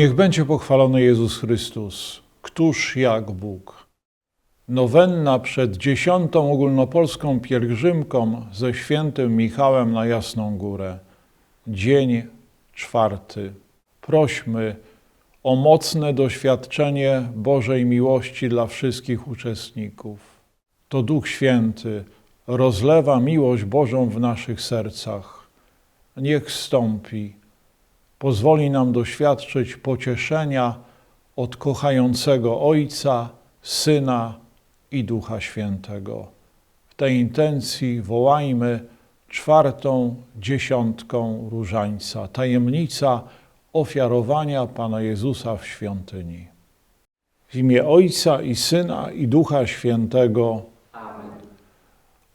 Niech będzie pochwalony Jezus Chrystus. Któż jak Bóg? Nowenna przed dziesiątą ogólnopolską pielgrzymką ze świętym Michałem na Jasną Górę. Dzień czwarty. Prośmy o mocne doświadczenie Bożej miłości dla wszystkich uczestników. To Duch Święty rozlewa miłość Bożą w naszych sercach. Niech stąpi pozwoli nam doświadczyć pocieszenia od kochającego Ojca, Syna i Ducha Świętego. W tej intencji wołajmy czwartą dziesiątką różańca, tajemnica ofiarowania Pana Jezusa w świątyni. W imię Ojca i Syna i Ducha Świętego.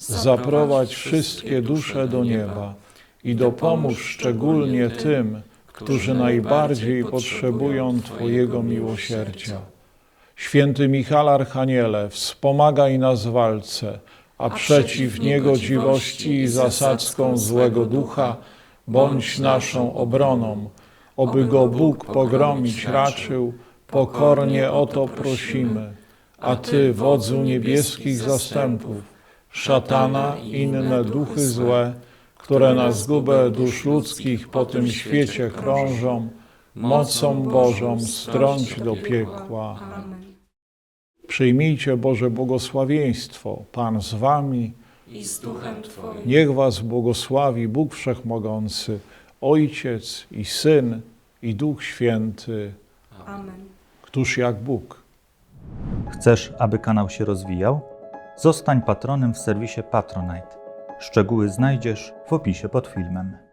zaprowadź wszystkie dusze do nieba i dopomóż szczególnie tym, którzy najbardziej potrzebują Twojego miłosierdzia. Święty Michał Archaniele, wspomagaj nas w walce, a przeciw niegodziwości i zasadzką złego ducha bądź naszą obroną, oby go Bóg pogromić raczył, pokornie o to prosimy. A Ty, wodzu niebieskich zastępów, szatana i inne duchy złe, które na zgubę dusz ludzkich po tym świecie krążą, mocą Bożą strąć do piekła. Przyjmijcie Boże błogosławieństwo, Pan z Wami, I z duchem Twoim. niech Was błogosławi Bóg Wszechmogący, Ojciec i Syn i Duch Święty, Amen. któż jak Bóg. Chcesz, aby kanał się rozwijał? Zostań patronem w serwisie Patronite. Szczegóły znajdziesz w opisie pod filmem.